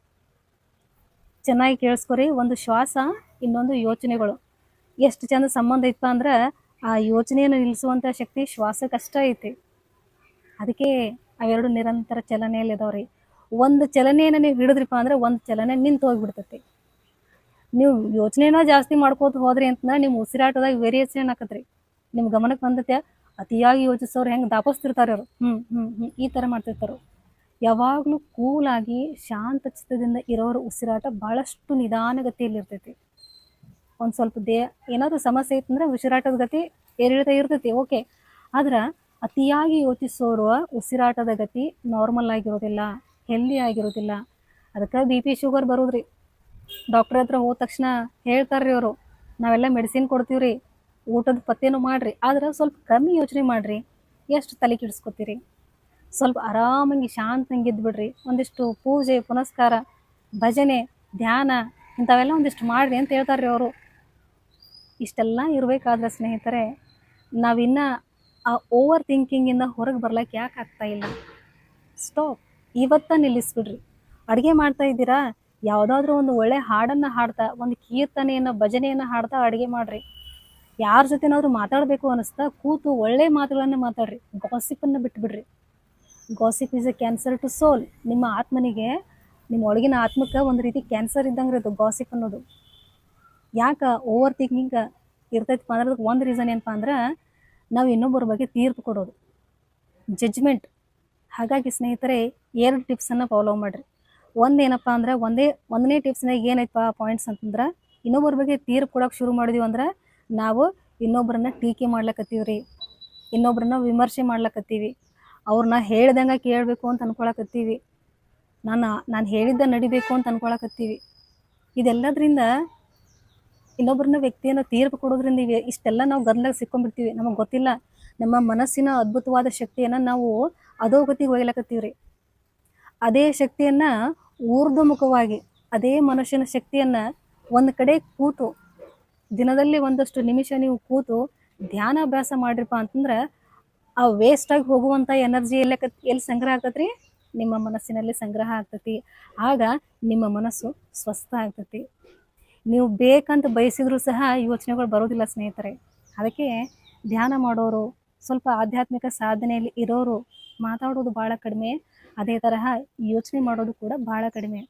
ಚೆನ್ನಾಗಿ ಕೇಳಿಸ್ಕೊರಿ, ಒಂದು ಶ್ವಾಸ, ಇನ್ನೊಂದು ಯೋಚನೆಗಳು. ಎಷ್ಟು ಚಂದ ಸಂಬಂಧ ಇತ್ತಪ್ಪ ಅಂದ್ರೆ ಆ ಯೋಚನೆಯನ್ನು ನಿಲ್ಲಿಸುವಂಥ ಶಕ್ತಿ ಶ್ವಾಸಕ್ಕಷ್ಟೇ ಐತಿ. ಅದಕ್ಕೆ ಅವೆರಡು ನಿರಂತರ ಚಲನೆಯಲ್ಲಿ ರೀ ಒಂದು ಚಲನೆಯನ್ನು ನೀವು ಹಿಡಿದ್ರಿಪ್ಪ ಅಂದ್ರೆ ಒಂದು ಚಲನೆ ನಿಂತು ಹೋಗ್ಬಿಡ್ತೈತಿ. ನೀವು ಯೋಚನೆನ ಜಾಸ್ತಿ ಮಾಡ್ಕೋತ ಹೋದ್ರಿ ಅಂತಂದ್ರೆ ನಿಮ್ಮ ಉಸಿರಾಟದಾಗ ವೇರಿಯೇಷನ್ ಆಕತ್ರಿ. ನಿಮ್ಮ ಗಮನಕ್ಕೆ ಬಂದತ್ಯ ಅತಿಯಾಗಿ ಯೋಚಿಸೋರು ಹೆಂಗೆ ದಾಪಸ್ತಿರ್ತಾರೆ ಅವರು. ಹ್ಞೂ ಹ್ಞೂ ಹ್ಞೂ ಈ ಥರ ಮಾಡ್ತಿರ್ತಾರೆ ಯಾವಾಗಲೂ ಕೂಲಾಗಿ, ಶಾಂತ ಚಿತ್ತದಿಂದ ಇರೋರ ಉಸಿರಾಟ ಭಾಳಷ್ಟು ನಿಧಾನಗತಿಯಲ್ಲಿ ಇರ್ತೈತಿ ಒಂದು ಸ್ವಲ್ಪ ದೇ, ಏನಾದರೂ ಸಮಸ್ಯೆ ಇತ್ತಂದ್ರೆ ಉಸಿರಾಟದ ಗತಿ ಏರಿಳಿತ ಇರ್ತೈತಿ ಓಕೆ ಆದ್ರೆ ಅತಿಯಾಗಿ ಯೋಚಿಸೋರು ಉಸಿರಾಟದ ಗತಿ ನಾರ್ಮಲ್ ಆಗಿರೋದಿಲ್ಲ ಹೆಲ್ದಿ ಆಗಿರೋದಿಲ್ಲ. ಅದಕ್ಕೆ ಬಿ ಪಿ ಶುಗರ್ ಬರೋದ್ರಿ. ಡಾಕ್ಟ್ರ್ ಹತ್ರ ಹೋದ ತಕ್ಷಣ ಹೇಳ್ತಾರ್ರಿ ಅವರು, ನಾವೆಲ್ಲ ಮೆಡಿಸಿನ್ ಕೊಡ್ತೀವಿ ಊಟದ ಪತ್ತೆನೂ ಮಾಡಿರಿ. ಆದ್ರೆ ಸ್ವಲ್ಪ ಕಮ್ಮಿ ಯೋಚನೆ ಮಾಡಿರಿ, ಎಷ್ಟು ತಲೆ ಕೆಡಿಸ್ಕೊತೀರಿ? ಸ್ವಲ್ಪ ಆರಾಮಾಗಿ ಶಾಂತಂಗೆ ಇದ್ಬಿಡ್ರಿ ಒಂದಿಷ್ಟು ಪೂಜೆ, ಪುನಸ್ಕಾರ, ಭಜನೆ, ಧ್ಯಾನ ಇಂಥವೆಲ್ಲ ಒಂದಿಷ್ಟು ಮಾಡಿರಿ ಅಂತ ಹೇಳ್ತಾರೆ ಅವರು. ಇಷ್ಟೆಲ್ಲ ಇರಬೇಕಾದ್ರೆ ಸ್ನೇಹಿತರೆ, ನಾವಿನ್ನ ಆ ಓವರ್ ಥಿಂಕಿಂಗಿಂದ ಹೊರಗೆ ಬರ್ಲಿಕ್ಕೆ ಯಾಕೆ ಆಗ್ತಾ ಇಲ್ಲ? ಸ್ಟಾಪ್ ಇವತ್ತ ನಿಲ್ಲಿಸ್ಬಿಡ್ರಿ. ಅಡುಗೆ ಮಾಡ್ತಾ ಇದ್ದೀರಾ? ಯಾವುದಾದ್ರೂ ಒಂದು ಒಳ್ಳೆ ಹಾಡನ್ನು ಹಾಡ್ತಾ, ಒಂದು ಕೀರ್ತನೆಯನ್ನು, ಭಜನೆಯನ್ನು ಹಾಡ್ತಾ ಅಡುಗೆ ಮಾಡಿರಿ. ಯಾರ ಜೊತೆನಾದ್ರೂ ಮಾತಾಡಬೇಕು ಅನ್ನಿಸ್ತಾ ಕೂತು ಒಳ್ಳೆ ಮಾತುಗಳನ್ನ ಮಾತಾಡ್ರಿ. ಗಾಸಿಪನ್ನು ಬಿಟ್ಬಿಡ್ರಿ. Gossip is a cancer to soul ನಿಮ್ಮ ಆತ್ಮನಿಗೆ, ನಿಮ್ಮ ಒಳಗಿನ ಆತ್ಮಕ್ಕೆ ಒಂದು ರೀತಿ ಕ್ಯಾನ್ಸರ್ ಇದ್ದಂಗೆ ಅದು ಗಾಸಿಪ್ ಅನ್ನೋದು. ಯಾಕೆ ಓವರ್ ಥಿಂಕಿಂಗ್ ಅಂದ್ರೆ ಅದಕ್ಕೆ ಒಂದು ರೀಸನ್ ಏನಪ್ಪ ಅಂದ್ರೆ ನಾವು ಇನ್ನೊಬ್ಬರ ಬಗ್ಗೆ ತೀರ್ಪು ಕೊಡೋದು. ಜಡ್ಜ್ಮೆಂಟ್ ಹಾಗಾಗಿ ಸ್ನೇಹಿತರೆ, ಎರಡು ಟಿಪ್ಸನ್ನು ಫಾಲೋ ಮಾಡಿರಿ. ಒಂದು ಏನಪ್ಪ ಅಂದ್ರೆ ಒಂದೇ, ಒಂದನೇ ಟಿಪ್ಸ್ನಾಗ ಏನೈತಪ್ಪ ಪಾಯಿಂಟ್ಸ್ ಅಂತಂದ್ರೆ, ಇನ್ನೊಬ್ಬರ ಬಗ್ಗೆ ತೀರ್ಪು ಕೊಡೋಕೆ ಶುರು ಮಾಡಿದ್ವಿ ಅಂದ್ರೆ ನಾವು ಇನ್ನೊಬ್ಬರನ್ನ ಟೀಕೆ ಮಾಡ್ಲಕತ್ತೀವಿ ರೀ ಇನ್ನೊಬ್ಬರನ್ನ ವಿಮರ್ಶೆ ಮಾಡ್ಲಕತ್ತೀವಿ. ಅವ್ರನ್ನ ಹೇಳ್ದಂಗೆ ಕೇಳಬೇಕು ಅಂತ ಅನ್ಕೊಳಕತ್ತೀವಿ. ನಾನು ನಾನು ಹೇಳಿದ್ದ ನಡಿಬೇಕು ಅಂತ ಅನ್ಕೊಳಕತ್ತೀವಿ. ಇದೆಲ್ಲದರಿಂದ ಇನ್ನೊಬ್ಬರನ್ನ ವ್ಯಕ್ತಿಯನ್ನು ತೀರ್ಪು ಕೊಡೋದ್ರಿಂದ ಇವೆ. ಇಷ್ಟೆಲ್ಲ ನಾವು ಗದ್ದಲಾಗ ಸಿಕ್ಕೊಂಡ್ಬಿಡ್ತೀವಿ. ನಮಗೆ ಗೊತ್ತಿಲ್ಲ. ನಮ್ಮ ಮನಸ್ಸಿನ ಅದ್ಭುತವಾದ ಶಕ್ತಿಯನ್ನು ನಾವು ಅಧೋಗತಿಗೆ ಒಯ್ಲಕತ್ತೀವಿ ರೀ ಅದೇ ಶಕ್ತಿಯನ್ನು ಊರ್ಧ್ವಮುಖವಾಗಿ, ಅದೇ ಮನುಷ್ಯನ ಶಕ್ತಿಯನ್ನು ಒಂದು ಕಡೆ ಕೂತು, ದಿನದಲ್ಲಿ ಒಂದಷ್ಟು ನಿಮಿಷ ನೀವು ಕೂತು ಧ್ಯಾನಾಭ್ಯಾಸ ಮಾಡ್ರಿಪ್ಪ ಅಂತಂದ್ರೆ ಆ ವೇಸ್ಟಾಗಿ ಹೋಗುವಂಥ ಎನರ್ಜಿ ಎಲ್ಲ ಎಲ್ಲಿ ಸಂಗ್ರಹ ಆಗ್ತತ್ರಿ? ನಿಮ್ಮ ಮನಸ್ಸಿನಲ್ಲಿ ಸಂಗ್ರಹ ಆಗ್ತೈತಿ. ಆಗ ನಿಮ್ಮ ಮನಸ್ಸು ಸ್ವಸ್ಥ ಆಗ್ತೈತಿ. ನೀವು ಬೇಕಂತ ಬಯಸಿದ್ರು ಸಹ ಯೋಚನೆಗಳು ಬರೋದಿಲ್ಲ ಸ್ನೇಹಿತರೆ. ಅದಕ್ಕೆ ಧ್ಯಾನ ಮಾಡೋರು, ಸ್ವಲ್ಪ ಆಧ್ಯಾತ್ಮಿಕ ಸಾಧನೆಯಲ್ಲಿ ಇರೋರು ಮಾತಾಡೋದು ಭಾಳ ಕಡಿಮೆ. ಅದೇ ತರಹ ಯೋಚನೆ ಮಾಡೋದು ಕೂಡ ಭಾಳ ಕಡಿಮೆ.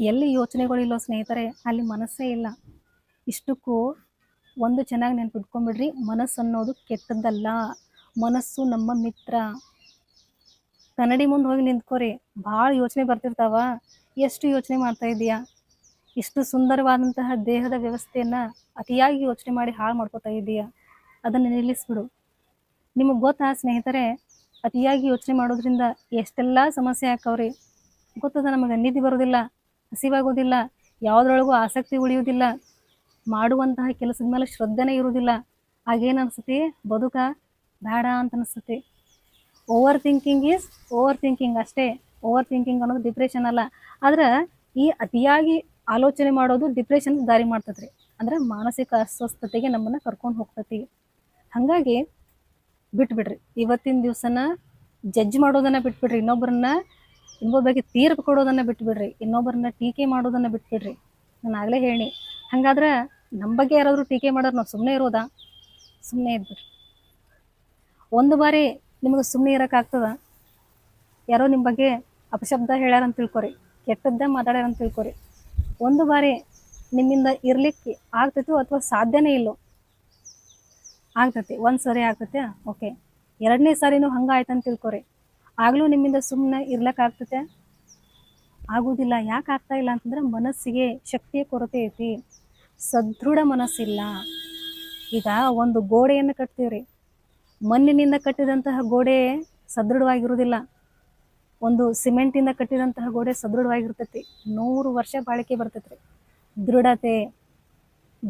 ಎಲ್ಲಿ ಯೋಚನೆಗಳಿಲ್ಲೋ ಸ್ನೇಹಿತರೆ, ಅಲ್ಲಿ ಮನಸ್ಸೇ ಇಲ್ಲ. ಇಷ್ಟಕ್ಕೂ ಒಂದು ಚೆನ್ನಾಗಿ ನೆನ್ಪಿಟ್ಕೊಂಡ್ಬಿಡ್ರಿ, ಮನಸ್ಸು ಅನ್ನೋದು ಕೆಟ್ಟದ್ದಲ್ಲ. ಮನಸ್ಸು ನಮ್ಮ ಮಿತ್ರ. ಕನ್ನಡಿ ಮುಂದೆ ಹೋಗಿ ನಿಂತ್ಕೋರಿ. ಭಾಳ ಯೋಚನೆ ಬರ್ತಿರ್ತಾವ. ಎಷ್ಟು ಯೋಚನೆ ಮಾಡ್ತಾ ಇದೀಯಾ? ಇಷ್ಟು ಸುಂದರವಾದಂತಹ ದೇಹದ ವ್ಯವಸ್ಥೆಯನ್ನು ಅತಿಯಾಗಿ ಯೋಚನೆ ಮಾಡಿ ಹಾಳು ಮಾಡ್ಕೋತಾ ಇದೀಯಾ? ಅದನ್ನು ನಿಲ್ಲಿಸ್ಬಿಡು. ನಿಮಗೆ ಗೊತ್ತಾ ಸ್ನೇಹಿತರೆ, ಅತಿಯಾಗಿ ಯೋಚನೆ ಮಾಡೋದ್ರಿಂದ ಎಷ್ಟೆಲ್ಲ ಸಮಸ್ಯೆ ಹಾಕವ್ರಿ ಗೊತ್ತದ ನಮಗೆ ನಿಧಿ ಬರೋದಿಲ್ಲ, ಹಸಿವಾಗೋದಿಲ್ಲ, ಯಾವುದ್ರೊಳಗೂ ಆಸಕ್ತಿ ಉಳಿಯೋದಿಲ್ಲ ಮಾಡುವಂತಹ ಕೆಲಸದ ಮೇಲೆ ಶ್ರದ್ಧೆನೇ ಇರೋದಿಲ್ಲ ಆಗೇನು ಅನಿಸುತ್ತೆ? ಬದುಕ ಬೇಡ ಅಂತ ಅನಿಸ್ತತಿ. Over thinking is over thinking ಅಷ್ಟೇ. ಓವರ್ ಥಿಂಕಿಂಗ್ ಅನ್ನೋದು ಡಿಪ್ರೆಷನ್ ಅಲ್ಲ. ಆದ್ರೆ ಈ ಅತಿಯಾಗಿ ಆಲೋಚನೆ ಮಾಡೋದು ಡಿಪ್ರೆಷನ್ ದಾರಿ ಮಾಡ್ತದ್ರಿ ಅಂದ್ರೆ ಮಾನಸಿಕ ಅಸ್ವಸ್ಥತೆಗೆ ನಮ್ಮನ್ನ ಕರ್ಕೊಂಡು ಹೋಗ್ತತಿ. ಹಾಗಾಗಿ ಬಿಟ್ಬಿಡ್ರಿ. ಇವತ್ತಿನ ದಿವಸನ ಜಡ್ಜ್ ಮಾಡೋದನ್ನ ಬಿಟ್ಬಿಡ್ರಿ. ಇನ್ನೊಬ್ಬರನ್ನ ಇನ್ನೊಬ್ಬರ ತೀರ್ಪು ಕೊಡೋದನ್ನ ಬಿಟ್ಬಿಡ್ರಿ. ಇನ್ನೊಬ್ಬರನ್ನ ಟೀಕೆ ಮಾಡೋದನ್ನ ಬಿಟ್ಬಿಡ್ರಿ. ನಾನು ಆಗ್ಲೇ ಹೇಳಿ ಹಂಗಾದ್ರೆ ನಮ್ಮ ಬಗ್ಗೆ ಯಾರಾದರೂ ಟೀಕೆ ಮಾಡೋರು ನಾವು ಸುಮ್ಮನೆ ಇರೋದಾ? ಸುಮ್ಮನೆ ಇದ್ಬಿಡ್ರಿ. ಒಂದು ಬಾರಿ ನಿಮಗೆ ಸುಮ್ಮನೆ ಇರೋಕ್ಕಾಗ್ತದ ಯಾರೋ ನಿಮ್ಮ ಬಗ್ಗೆ ಅಪಶಬ್ದ ಹೇಳ್ಯಾರ ಅಂತ ತಿಳ್ಕೊರಿ. ಕೆಟ್ಟದ್ದ ಮಾತಾಡ್ಯಾರ ಅಂತ ತಿಳ್ಕೊರಿ. ಒಂದು ಬಾರಿ ನಿಮ್ಮಿಂದ ಇರ್ಲಿಕ್ಕೆ ಆಗ್ತೈತೋ ಅಥವಾ ಸಾಧ್ಯನೇ ಇಲ್ಲೋ? ಆಗ್ತೈತಿ. ಒಂದು ಸರಿ ಆಗ್ತೈತೆ? ಓಕೆ. ಎರಡನೇ ಸಾರಿನೂ ಹಂಗಾಯ್ತು ಅಂತ ತಿಳ್ಕೊರಿ. ಆಗಲೂ ನಿಮ್ಮಿಂದ ಸುಮ್ಮನೆ ಇರ್ಲಿಕ್ಕೆ ಆಗ್ತೈತೆ? ಆಗೋದಿಲ್ಲ. ಯಾಕೆ ಆಗ್ತಾ ಇಲ್ಲ ಅಂತಂದ್ರೆ ಮನಸ್ಸಿಗೆ ಶಕ್ತಿಯ ಕೊರತೆ ಐತಿ. ಸದೃಢ ಮನಸ್ಸಿಲ್ಲ. ಈಗ ಒಂದು ಗೋಡೆಯನ್ನು ಕಟ್ತೀವ್ರಿ. ಮಣ್ಣಿನಿಂದ ಕಟ್ಟಿದಂತಹ ಗೋಡೆ ಸದೃಢವಾಗಿರುವುದಿಲ್ಲ ಒಂದು ಸಿಮೆಂಟಿಂದ ಕಟ್ಟಿದಂತಹ ಗೋಡೆ ಸದೃಢವಾಗಿರ್ತೈತಿ. ನೂರು ವರ್ಷ ಬಾಳಿಕೆ ಬರ್ತೈತ್ರಿ. ದೃಢತೆ,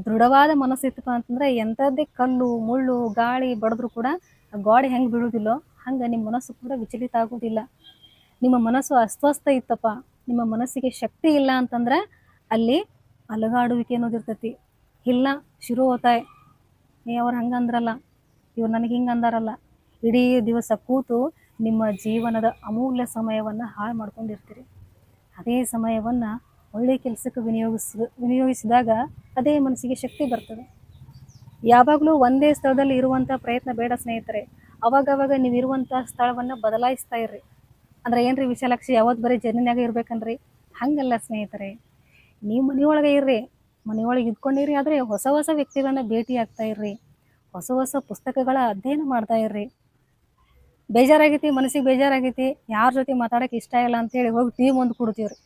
ದೃಢವಾದ ಮನಸ್ಸಿತ್ತಪ್ಪ ಅಂತಂದ್ರೆ ಎಂಥದ್ದೇ ಕಲ್ಲು, ಮುಳ್ಳು, ಗಾಳಿ ಬಡಿದ್ರು ಕೂಡ ಗೋಡೆ ಹೆಂಗೆ ಬೀಳುವುದಿಲ್ಲೋ ಹಂಗೆ ನಿಮ್ಮ ಮನಸ್ಸು ಕೂಡ ವಿಚಲಿತ ಆಗೋದಿಲ್ಲ. ನಿಮ್ಮ ಮನಸ್ಸು ಅಸ್ವಸ್ಥ ಇತ್ತಪ್ಪ, ನಿಮ್ಮ ಮನಸ್ಸಿಗೆ ಶಕ್ತಿ ಇಲ್ಲ ಅಂತಂದ್ರೆ ಅಲ್ಲಿ ಅಲಗಾಡುವಿಕೆ ಅನ್ನೋದು ಇರ್ತೈತಿ. ಇಲ್ಲ, ಶುರು ಹೋತಾಯ್. ಏ, ಅವ್ರು ಹಂಗಂದ್ರಲ್ಲ, ಇವ್ರು ನನಗೆ ಹಿಂಗೆ ಅಂದಾರಲ್ಲ. ಇಡೀ ದಿವಸ ಕೂತು ನಿಮ್ಮ ಜೀವನದ ಅಮೂಲ್ಯ ಸಮಯವನ್ನು ಹಾಳು ಮಾಡ್ಕೊಂಡಿರ್ತೀರಿ. ಅದೇ ಸಮಯವನ್ನು ಒಳ್ಳೆ ಕೆಲಸಕ್ಕೆ ವಿನಿಯೋಗಿಸ ವಿನಿಯೋಗಿಸಿದಾಗ ಅದೇ ಮನಸ್ಸಿಗೆ ಶಕ್ತಿ ಬರ್ತದೆ. ಯಾವಾಗಲೂ ಒಂದೇ ಸ್ಥಳದಲ್ಲಿ ಇರುವಂಥ ಪ್ರಯತ್ನ ಬೇಡ ಸ್ನೇಹಿತರೆ. ಅವಾಗವಾಗ ನೀವು ಇರುವಂಥ ಸ್ಥಳವನ್ನು ಬದಲಾಯಿಸ್ತಾ ಇರ್ರಿ. ಅಂದ್ರೆ ರೀ ವಿಶಾಲಾಕ್ಷಿ, ಯಾವತ್ತು ಬರೀ ಜರ್ನಿನಾಗ ಇರ್ಬೇಕನ್ರಿ ಹಂಗಲ್ಲ ಸ್ನೇಹಿತರೆ. ನೀವು ಮನೆಯೊಳಗೆ ಇರ್ರಿ. ಮನೆಯೊಳಗೆ ಇದ್ಕೊಂಡಿರಿ, ಆದರೆ ಹೊಸ ಹೊಸ ವ್ಯಕ್ತಿಗಳನ್ನ ಭೇಟಿ ಆಗ್ತಾ ಇರ್ರಿ. ಹೊಸ ಹೊಸ ಪುಸ್ತಕಗಳ ಅಧ್ಯಯನ ಮಾಡ್ತಾ ಇರ್ರಿ. ಬೇಜಾರಾಗೈತಿ, ಮನಸ್ಸಿಗೆ ಬೇಜಾರಾಗೈತಿ, ಯಾರ ಜೊತೆ ಮಾತಾಡೋಕೆ ಇಷ್ಟ ಇಲ್ಲ ಅಂತೇಳಿ ಹೋಗಿ ಟೀ ಮುಂದೆ ಕೊಡ್ತೀವ್ರಿ.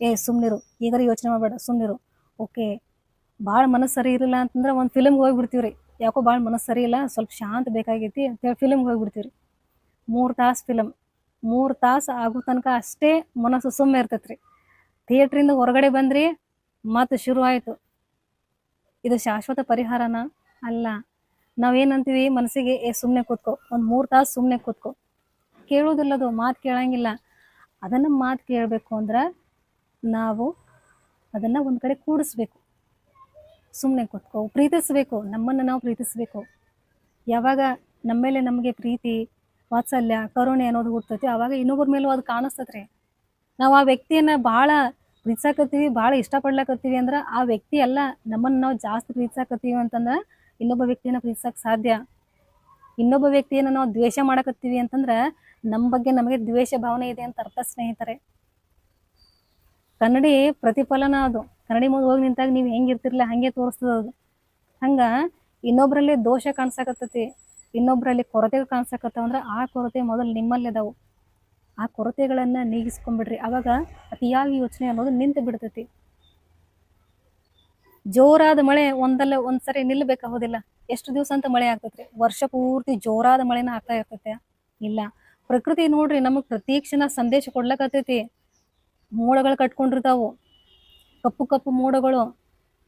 ಏ ಸುಮ್ಮನಿರು ಈಗಾರ ಯೋಚನೆ ಮಾಡಬೇಡ ಸುಮ್ಮನಿರು ಓಕೆ ಭಾಳ ಮನಸ್ಸು ಸರಿ ಇರಲಿಲ್ಲ ಅಂತಂದ್ರೆ ಒಂದು ಫಿಲ್ಮ್ಗೆ ಹೋಗಿಬಿಡ್ತೀವ್ರಿ ಯಾಕೋ ಭಾಳ ಮನಸ್ಸು ಸರಿ ಇಲ್ಲ, ಸ್ವಲ್ಪ ಶಾಂತ ಬೇಕಾಗೈತಿ ಅಂತೇಳಿ ಫಿಲ್ಮ್ಗೆ ಹೋಗಿಬಿಡ್ತೀವ್ರಿ ಮೂರು ತಾಸು ಫಿಲಮ್ ಮೂರು ತಾಸು ಆಗೋ ತನಕ ಅಷ್ಟೇ ಮನಸ್ಸು ಸುಮ್ಮನೆ ಇರ್ತೈತ್ರಿ. ಥಿಯೇಟ್ರಿಂದ ಹೊರಗಡೆ ಬಂದ್ರಿ, ಮತ್ತೆ ಶುರು ಆಯಿತು. ಇದು ಶಾಶ್ವತ ಪರಿಹಾರನ? ಅಲ್ಲ. ನಾವೇನಂತೀವಿ ಮನಸ್ಸಿಗೆ, ಏ ಸುಮ್ಮನೆ ಕೂತ್ಕೋ. ಒಂದು ಮೂರು ತಾಸು ಸುಮ್ಮನೆ ಕೂತ್ಕೋ. ಕೇಳೋದಿಲ್ಲದು ಮಾತು ಕೇಳಂಗಿಲ್ಲ. ಅದನ್ನ ಮಾತು ಕೇಳಬೇಕು ಅಂದ್ರೆ ನಾವು ಅದನ್ನ ಒಂದ್ ಕಡೆ ಕೂಡಿಸ್ಬೇಕು. ಸುಮ್ಮನೆ ಕೂತ್ಕೋ, ಪ್ರೀತಿಸ್ಬೇಕು. ನಮ್ಮನ್ನ ನಾವು ಪ್ರೀತಿಸ್ಬೇಕು. ಯಾವಾಗ ನಮ್ಮ ಮೇಲೆ ನಮಗೆ ಪ್ರೀತಿ, ವಾತ್ಸಲ್ಯ, ಕರುಣೆ ಅನ್ನೋದು ಹುಡ್ತೈತಿ ಅವಾಗ ಇನ್ನೊಬ್ಬರ ಮೇಲೂ ಅದು ಕಾಣಿಸ್ತತ್ರಿ. ನಾವು ಆ ವ್ಯಕ್ತಿಯನ್ನ ಭಾಳ ಪ್ರೀತಿಸಾಕತ್ತೀವಿ, ಭಾಳ ಇಷ್ಟಪಡ್ಲಾಕತ್ತೀವಿ ಅಂದ್ರೆ ಆ ವ್ಯಕ್ತಿ ಎಲ್ಲ ನಮ್ಮನ್ನು ನಾವು ಜಾಸ್ತಿ ಪ್ರೀತಿಸಾಕತ್ತೀವಿ ಅಂತಂದ್ರೆ ಇನ್ನೊಬ್ಬ ವ್ಯಕ್ತಿಯನ್ನು ಪ್ರೀತಿಸೋಕೆ ಸಾಧ್ಯ? ಇನ್ನೊಬ್ಬ ವ್ಯಕ್ತಿಯನ್ನು ನಾವು ದ್ವೇಷ ಮಾಡಕತ್ತೀವಿ ಅಂತಂದ್ರೆ ನಮ್ಮ ಬಗ್ಗೆ ನಮಗೆ ದ್ವೇಷ ಭಾವನೆ ಇದೆ ಅಂತ ಅರ್ಥ ಸ್ನೇಹಿತರೆ. ಕನ್ನಡಿ ಪ್ರತಿಫಲನ ಅದು. ಕನ್ನಡಿ ಮುಂದೆ ಹೋಗಿ ನಿಂತಾಗ ನೀವು ಹೆಂಗಿರ್ತಿರ್ಲಿಲ್ಲ ಹಂಗೆ ತೋರಿಸ್ತದ ಅದು. ಹಂಗೆ ಇನ್ನೊಬ್ರಲ್ಲಿ ದೋಷ ಕಾಣಿಸಕತ್ತೈತಿ. ಇನ್ನೊಬ್ಬರಲ್ಲಿ ಕೊರತೆ ಕಾಣಿಸಕತ್ತಾವ ಅಂದ್ರೆ ಆ ಕೊರತೆ ಮೊದಲು ನಿಮ್ಮಲ್ಲಿ ಅದಾವು. ಆ ಕೊರತೆಗಳನ್ನು ನೀಗಿಸ್ಕೊಂಡ್ಬಿಡ್ರಿ. ಅವಾಗ ಅತಿಯಾಗಿ ಯೋಚನೆ ಅನ್ನೋದು ನಿಂತು ಬಿಡ್ತೈತಿ. ಜೋರಾದ ಮಳೆ ಒಂದಲ್ಲ ಒಂದ್ಸರಿ ನಿಲ್ಬೇಕಾಗೋದಿಲ್ಲ. ಎಷ್ಟು ದಿವಸ ಅಂತ ಮಳೆ ಆಗ್ತೈತ್ರಿ ವರ್ಷ ಪೂರ್ತಿ ಜೋರಾದ ಮಳೆನ ಆಗ್ತಾ ಇರ್ತೈತೆ. ಇಲ್ಲ. ಪ್ರಕೃತಿ ನೋಡ್ರಿ ನಮಗ್ ಪ್ರತಿ ಕ್ಷಣ ಸಂದೇಶ ಕೊಡ್ಲಕತ್ತೈತಿ. ಮೋಡಗಳು ಕಟ್ಕೊಂಡಿರ್ತಾವು. ಕಪ್ಪು ಕಪ್ಪು ಮೋಡಗಳು.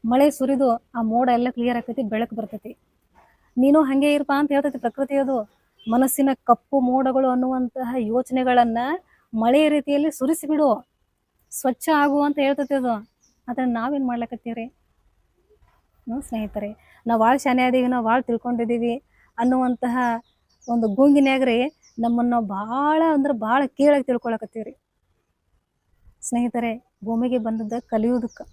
ಮಳೆ ಸುರಿದು ಆ ಮೋಡ ಎಲ್ಲ ಕ್ಲಿಯರ್ ಆಕೈತಿ, ಬೆಳಕು ಬರ್ತೈತಿ. ನೀನು ಹಂಗೆ ಇರಪ್ಪ ಅಂತ ಹೇಳ್ತೈತಿ ಪ್ರಕೃತಿ ಅದು. ಮನಸ್ಸಿನ ಕಪ್ಪು ಮೋಡಗಳು ಅನ್ನುವಂತಹ ಯೋಚನೆಗಳನ್ನ ಮಳೆ ರೀತಿಯಲ್ಲಿ ಸುರಿಸಿಬಿಡು. ಸ್ವಚ್ಛ ಆಗು ಅಂತ ಹೇಳ್ತೈತಿ ಅದು. ಅದನ್ನ ನಾವೇನ್ ಮಾಡ್ಲಕತ್ತೀವ್ರಿ ಸ್ನೇಹಿತರೆ, ನಾವು ಭಾಳ ಶಾನೆ ಅದೀವಿ ನಾವು ಭಾಳ ತಿಳ್ಕೊಂಡಿದ್ದೀವಿ ಅನ್ನುವಂತಹ ಒಂದು ಗುಂಗಿನ್ಯಾಗ್ರಿ ನಮ್ಮನ್ನು ಭಾಳ ಅಂದ್ರೆ ಭಾಳ ಕೀಳಾಗಿ ತಿಳ್ಕೊಳಕತ್ತೀವ್ರಿ. ಸ್ನೇಹಿತರೆ, ಭೂಮಿಗೆ ಬಂದದ್ದ ಕಲಿಯೋದಕ್ಕೆ,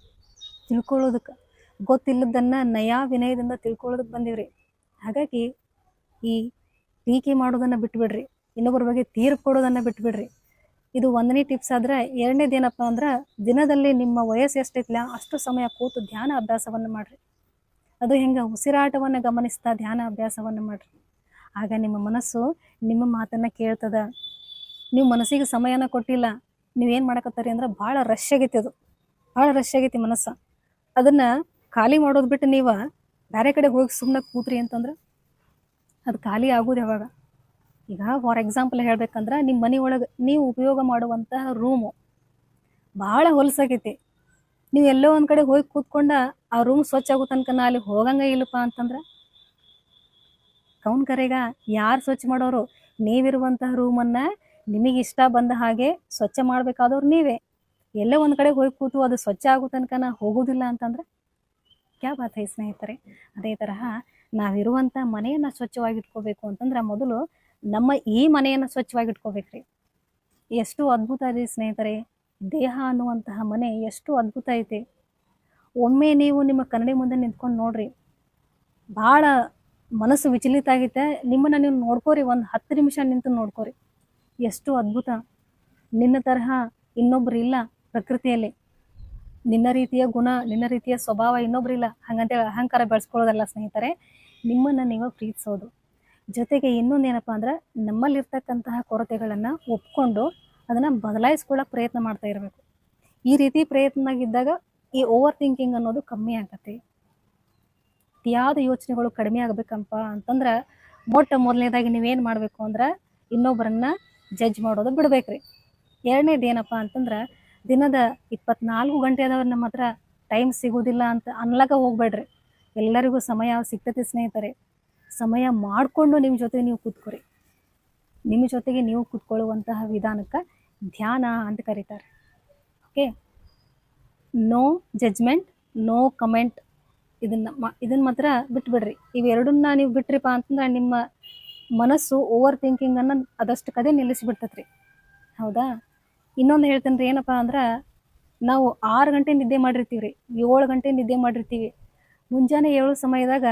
ತಿಳ್ಕೊಳ್ಳೋದಕ್ಕೆ ಗೊತ್ತಿಲ್ಲದನ್ನು ನಯಾ ವಿನಯದಿಂದ ತಿಳ್ಕೊಳ್ಳೋದಕ್ಕೆ ಬಂದೀವ್ರಿ. ಹಾಗಾಗಿ ಈ ಟೀಕೆ ಮಾಡೋದನ್ನು ಬಿಟ್ಬಿಡ್ರಿ, ಇನ್ನೊಬ್ಬರ ಬಗ್ಗೆ ತೀರ್ಪು ಕೊಡೋದನ್ನು ಬಿಟ್ಬಿಡ್ರಿ. ಇದು ಒಂದನೇ ಟಿಪ್ಸ್ ಆದ್ರೆ ಎರಡನೇದು ಏನಪ್ಪ ಅಂದ್ರೆ ದಿನದಲ್ಲಿ ನಿಮ್ಮ ವಯಸ್ಸು ಎಷ್ಟೈತಿಲ್ಲ ಅಷ್ಟು ಸಮಯ ಕೂತು ಧ್ಯಾನ ಅಭ್ಯಾಸವನ್ನು ಮಾಡ್ರಿ. ಅದು ಹೆಂಗೆ ಉಸಿರಾಟವನ್ನು ಗಮನಿಸ್ತಾ ಧ್ಯಾನ ಅಭ್ಯಾಸವನ್ನು ಮಾಡ್ರಿ. ಆಗ ನಿಮ್ಮ ಮನಸ್ಸು ನಿಮ್ಮ ಮಾತನ್ನು ಕೇಳ್ತದ. ನೀವು ಮನಸ್ಸಿಗೆ ಸಮಯನ ಕೊಟ್ಟಿಲ್ಲ ನೀವೇನು ಮಾಡಕತ್ತೀರಿ ಅಂದ್ರೆ ಭಾಳ ರಶ್ ಆಗೈತಿ ಅದು. ಭಾಳ ರಶ್ ಆಗೈತಿ ಮನಸ್ಸು. ಅದನ್ನು ಖಾಲಿ ಮಾಡೋದು ಬಿಟ್ಟು ನೀವು ಬೇರೆ ಕಡೆ ಹೋಗಿ ಸುಮ್ಮನೆ ಕೂತ್ರಿ ಅಂತಂದ್ರೆ ಅದು ಖಾಲಿ ಆಗೋದು ಯಾವಾಗ? ಈಗ ಫಾರ್ ಎಕ್ಸಾಂಪಲ್ ಹೇಳ್ಬೇಕಂದ್ರೆ ನಿಮ್ಮ ಮನೆ ಒಳಗೆ ನೀವು ಉಪಯೋಗ ಮಾಡುವಂತಹ ರೂಮು ಭಾಳ ಹೊಲಸಾಗೈತಿ. ನೀವು ಎಲ್ಲೋ ಒಂದು ಕಡೆ ಹೋಗಿ ಕೂತ್ಕೊಂಡ ಆ ರೂಮ್ ಸ್ವಚ್ಛ ಆಗೋ ತನಕ ನಾ ಅಲ್ಲಿ ಹೋಗಂಗ ಇಲ್ಲಪ್ಪ ಅಂತಂದ್ರೆ? ಕೌನ್ ಕರೆಗ, ಯಾರು ಸ್ವಚ್ಛ ಮಾಡೋರು? ನೀವಿರುವಂತಹ ರೂಮನ್ನ ನಿಮಗೆ ಇಷ್ಟ ಬಂದ ಹಾಗೆ ಸ್ವಚ್ಛ ಮಾಡಬೇಕಾದವ್ರು ನೀವೇ. ಎಲ್ಲೋ ಒಂದು ಕಡೆ ಹೋಗಿ ಕೂತು ಅದು ಸ್ವಚ್ಛ ಆಗೋ ತನಕ ನಾ ಹೋಗೋದಿಲ್ಲ ಅಂತಂದ್ರೆ? ಕ್ಯಾ ಬಾತ್ ಐ ಸ್ನೇಹಿತರೆ? ಅದೇ ತರಹ ನಾವಿರುವಂಥ ಮನೆಯನ್ನು ಸ್ವಚ್ಛವಾಗಿ ಇಟ್ಕೋಬೇಕು ಅಂತಂದ್ರೆ ಮೊದಲು ನಮ್ಮ ಈ ಮನೆಯನ್ನು ಸ್ವಚ್ಛವಾಗಿ ಇಟ್ಕೋಬೇಕ್ರಿ ಎಷ್ಟು ಅದ್ಭುತ ಇದೆ ಸ್ನೇಹಿತರೆ. ದೇಹ ಅನ್ನುವಂತಹ ಮನೆ ಎಷ್ಟು ಅದ್ಭುತ ಐತೆ. ಒಮ್ಮೆ ನೀವು ನಿಮ್ಮ ಕನ್ನಡಿ ಮುಂದೆ ನಿಂತ್ಕೊಂಡು ನೋಡ್ರಿ. ಭಾಳ ಮನಸ್ಸು ವಿಚಲಿತ ಆಗೈತೆ. ನಿಮ್ಮನ್ನು ನೀವು ನೋಡ್ಕೋರಿ, ಒಂದು ಹತ್ತು ನಿಮಿಷ ನಿಂತು ನೋಡ್ಕೋರಿ. ಎಷ್ಟು ಅದ್ಭುತ. ನಿನ್ನ ತರಹ ಇನ್ನೊಬ್ರು ಇಲ್ಲ ಪ್ರಕೃತಿಯಲ್ಲಿ. ನಿನ್ನ ರೀತಿಯ ಗುಣ, ನಿನ್ನ ರೀತಿಯ ಸ್ವಭಾವ ಇನ್ನೊಬ್ರಿಲ್ಲ ಹಂಗಂತೇಳಿ ಅಹಂಕಾರ ಬೆಳೆಸ್ಕೊಳ್ಳೋದಲ್ಲ ಸ್ನೇಹಿತರೆ, ನಿಮ್ಮನ್ನು ನೀವು ಪ್ರೀತಿಸೋದು. ಜೊತೆಗೆ ಇನ್ನೊಂದೇನಪ್ಪ ಅಂದ್ರೆ ನಮ್ಮಲ್ಲಿರ್ತಕ್ಕಂತಹ ಕೊರತೆಗಳನ್ನು ಒಪ್ಕೊಂಡು ಅದನ್ನು ಬದಲಾಯಿಸ್ಕೊಳ್ಳೋಕೆ ಪ್ರಯತ್ನ ಮಾಡ್ತಾ ಇರಬೇಕು. ಈ ರೀತಿ ಪ್ರಯತ್ನದಾಗಿದ್ದಾಗ ಈ ಓವರ್ ಥಿಂಕಿಂಗ್ ಅನ್ನೋದು ಕಮ್ಮಿ ಆಗತ್ತೆ. ಅತಿಯಾದ ಯೋಚನೆಗಳು ಕಡಿಮೆ ಆಗಬೇಕಪ್ಪ ಅಂತಂದ್ರೆ ಮೊಟ್ಟ ಮೊದಲನೇದಾಗಿ ನೀವೇನು ಮಾಡಬೇಕು ಅಂದ್ರೆ ಇನ್ನೊಬ್ಬರನ್ನ ಜಡ್ಜ್ ಮಾಡೋದು ಬಿಡಬೇಕ್ರಿ. ಎರಡನೇದು ಏನಪ್ಪ ಅಂತಂದ್ರೆ ದಿನದ ಇಪ್ಪತ್ನಾಲ್ಕು ಗಂಟೆ ಅದಾವ ನಮ್ಮ ಹತ್ರ ಟೈಮ್ ಸಿಗೋದಿಲ್ಲ ಅಂತ ಅನ್ಲಕ ಹೋಗ್ಬೇಡ್ರಿ. ಎಲ್ಲರಿಗೂ ಸಮಯ ಸಿಗ್ತೈತಿ ಸ್ನೇಹಿತರೆ. ಸಮಯ ಮಾಡಿಕೊಂಡು ನಿಮ್ಮ ಜೊತೆ ನೀವು ಕೂತ್ಕೊರಿ. ನಿಮ್ಮ ಜೊತೆಗೆ ನೀವು ಕೂತ್ಕೊಳ್ಳುವಂತಹ ವಿಧಾನಕ್ಕೆ ಧ್ಯಾನ ಅಂತ ಕರೀತಾರೆ. Okay no judgement no comment ಇದನ್ನ ಮ ಇದನ್ನ ಮಾತ್ರ ಬಿಟ್ಬಿಡ್ರಿ. ಇವೆರಡನ್ನ ನೀವು ಬಿಟ್ರಿಪ್ಪ ಅಂತಂದ್ರೆ ನಿಮ್ಮ ಮನಸ್ಸು ಓವರ್ ಥಿಂಕಿಂಗನ್ನು ಅದಷ್ಟು ಕದೆ ನಿಲ್ಲಿಸಿಬಿಡ್ತೈತ್ರಿ. ಹೌದಾ? ಇನ್ನೊಂದು ಹೇಳ್ತೇನೆ ರೀ ಏನಪ್ಪ ಅಂದ್ರೆ ನಾವು ಆರು ಗಂಟೆ ನಿದ್ದೆ ಮಾಡಿರ್ತೀವಿ ರೀ ಏಳು ಗಂಟೆ ನಿದ್ದೆ ಮಾಡಿರ್ತೀವಿ. ಮುಂಜಾನೆ ಏಳು ಸಮಯದಾಗ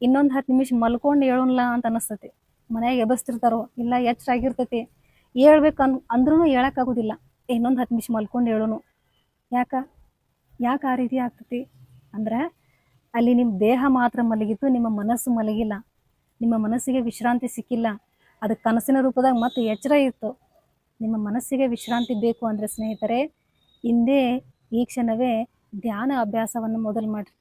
ಇನ್ನೊಂದು ಹತ್ತು ನಿಮಿಷ ಮಲ್ಕೊಂಡು ಹೇಳೋಣಲ್ಲ ಅಂತ ಅನಿಸ್ತತಿ. ಮನೆಯಾಗ ಎಬ್ಬಸ್ತಿರ್ತಾರೋ ಇಲ್ಲ ಎಚ್ಚರಾಗಿರ್ತೈತಿ ಹೇಳ್ಬೇಕು ಅನ್ ಅಂದ್ರೂ ಹೇಳೋಕ್ಕಾಗೋದಿಲ್ಲ. ಇನ್ನೊಂದು ಹತ್ತು ನಿಮಿಷ ಮಲ್ಕೊಂಡು ಹೇಳೋನು. ಯಾಕ? ಯಾಕೆ ಆ ರೀತಿ ಆಗ್ತೈತಿ? ಅಂದ್ರೆ ಅಲ್ಲಿ ನಿಮ್ಮ ದೇಹ ಮಾತ್ರ ಮಲಗಿತ್ತು ನಿಮ್ಮ ಮನಸ್ಸು ಮಲಗಿಲ್ಲ. ನಿಮ್ಮ ಮನಸ್ಸಿಗೆ ವಿಶ್ರಾಂತಿ ಸಿಕ್ಕಿಲ್ಲ. ಅದು ಕನಸಿನ ರೂಪದಾಗ ಮತ್ತೆ ಎಚ್ಚರ ಇತ್ತು ನಿಮ್ಮ ಮನಸ್ಸಿಗೆ ವಿಶ್ರಾಂತಿ ಬೇಕು ಅಂದರೆ ಸ್ನೇಹಿತರೆ, ಹಿಂದೆ ಈ ಕ್ಷಣವೇ ಧ್ಯಾನ ಅಭ್ಯಾಸವನ್ನು ಮೊದಲು ಮಾಡಿರಿ.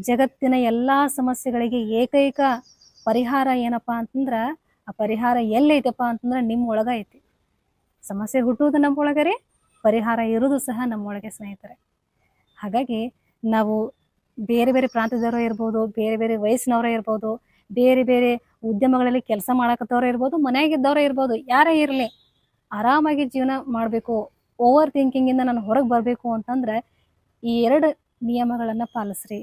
ಜಗತ್ತಿನ ಎಲ್ಲ ಸಮಸ್ಯೆಗಳಿಗೆ ಏಕೈಕ ಪರಿಹಾರ ಏನಪ್ಪ ಅಂತಂದ್ರೆ ಆ ಪರಿಹಾರ ಎಲ್ಲೈತಪ್ಪ ಅಂತಂದ್ರೆ ನಿಮ್ಮ ಒಳಗ ಐತಿ. ಸಮಸ್ಯೆ ಹುಟ್ಟುವುದು ನಮ್ಮೊಳಗೆ ರೀ ಪರಿಹಾರ ಇರೋದು ಸಹ ನಮ್ಮೊಳಗೆ ಸ್ನೇಹಿತರೆ. ಹಾಗಾಗಿ ನಾವು ಬೇರೆ ಬೇರೆ ಪ್ರಾಂತ್ಯದವರು ಇರ್ಬೋದು, ಬೇರೆ ಬೇರೆ ವಯಸ್ಸಿನವರೇ ಇರ್ಬೋದು, ಬೇರೆ ಬೇರೆ ಉದ್ಯಮಗಳಲ್ಲಿ ಕೆಲಸ ಮಾಡಕತ್ತವ್ರು ಇರ್ಬೋದು ಮನೆಯಾಗಿದ್ದವರೇ ಇರ್ಬೋದು, ಯಾರೇ ಇರಲಿ ಆರಾಮಾಗಿ ಜೀವನ ಮಾಡಬೇಕು ಓವರ್ ಥಿಂಕಿಂಗಿಂದ ನಾನು ಹೊರಗೆ ಬರಬೇಕು ಅಂತಂದ್ರೆ ಈ ಎರಡು ನಿಯಮಗಳನ್ನು ಪಾಲಿಸ್ರಿ.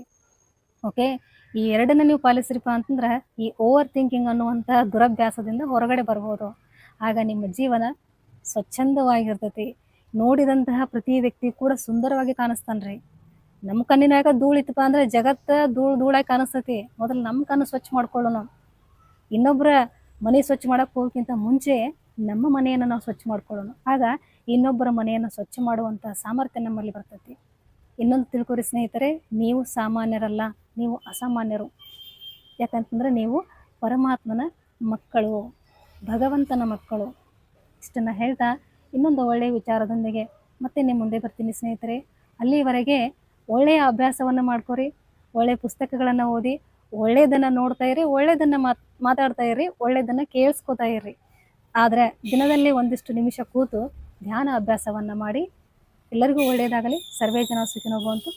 ಓಕೆ ಈ ಎರಡನ್ನ ನೀವು ಪಾಲಿಸ್ರಿಪ್ಪ ಅಂತಂದ್ರೆ ಈ ಓವರ್ ಥಿಂಕಿಂಗ್ ಅನ್ನುವಂತಹ ದುರಭ್ಯಾಸದಿಂದ ಹೊರಗಡೆ ಬರ್ಬೋದು. ಆಗ ನಿಮ್ಮ ಜೀವನ ಸ್ವಚ್ಛಂದವಾಗಿರ್ತೈತಿ. ನೋಡಿದಂತಹ ಪ್ರತಿ ವ್ಯಕ್ತಿ ಕೂಡ ಸುಂದರವಾಗಿ ಕಾಣಿಸ್ತಾನ್ರಿ. ನಮ್ಮ ಕಣ್ಣಿನಾಗ ಧೂಳಿತ್ತಪ್ಪ ಅಂದ್ರೆ ಜಗತ್ತ ಧೂಳು ಧೂಳಾಗಿ ಕಾಣಿಸ್ತೈತಿ. ಮೊದಲು ನಮ್ಮ ಕಣ್ಣು ಸ್ವಚ್ಛ ಮಾಡ್ಕೊಳ್ಳೋಣ. ಇನ್ನೊಬ್ಬರ ಮನೆ ಸ್ವಚ್ಛ ಮಾಡಕ್ಕೆ ಹೋಗೋಕ್ಕಿಂತ ಮುಂಚೆ ನಮ್ಮ ಮನೆಯನ್ನು ನಾವು ಸ್ವಚ್ಛ ಮಾಡ್ಕೊಳ್ಳೋಣ. ಆಗ ಇನ್ನೊಬ್ಬರ ಮನೆಯನ್ನು ಸ್ವಚ್ಛ ಮಾಡುವಂಥ ಸಾಮರ್ಥ್ಯ ನಮ್ಮಲ್ಲಿ ಬರ್ತೈತಿ. ಇನ್ನೊಂದು ತಿಳ್ಕೊರಿ ಸ್ನೇಹಿತರೆ, ನೀವು ಸಾಮಾನ್ಯರಲ್ಲ, ನೀವು ಅಸಾಮಾನ್ಯರು. ಯಾಕಂತಂದ್ರೆ ನೀವು ಪರಮಾತ್ಮನ ಮಕ್ಕಳು, ಭಗವಂತನ ಮಕ್ಕಳು. ಇಷ್ಟನ್ನು ಹೇಳ್ತಾ ಇನ್ನೊಂದು ಒಳ್ಳೆಯ ವಿಚಾರದೊಂದಿಗೆ ಮತ್ತೆ ನಿಮ್ಮ ಮುಂದೆ ಬರ್ತೀನಿ ಸ್ನೇಹಿತರೆ. ಅಲ್ಲಿವರೆಗೆ ಒಳ್ಳೆಯ ಅಭ್ಯಾಸವನ್ನು ಮಾಡ್ಕೊರಿ ಒಳ್ಳೆಯ ಪುಸ್ತಕಗಳನ್ನು ಓದಿ ಒಳ್ಳೆಯದನ್ನು ನೋಡ್ತಾ ಇರಿ ಒಳ್ಳೆಯದನ್ನು ಮಾತ್, ಮಾತಾಡ್ತಾ ಇರಿ ಒಳ್ಳೆಯದನ್ನು ಕೇಳಿಸ್ಕೋತಾ ಇರ್ರಿ ಆದರೆ ದಿನದಲ್ಲಿ ಒಂದಿಷ್ಟು ನಿಮಿಷ ಕೂತು ಧ್ಯಾನ ಅಭ್ಯಾಸವನ್ನು ಮಾಡಿ ಎಲ್ಲರಿಗೂ ಒಳ್ಳೆಯದಾಗಲಿ. ಸರ್ವೇ ಜನ ಸುಖಿನೋ ಭವಂತು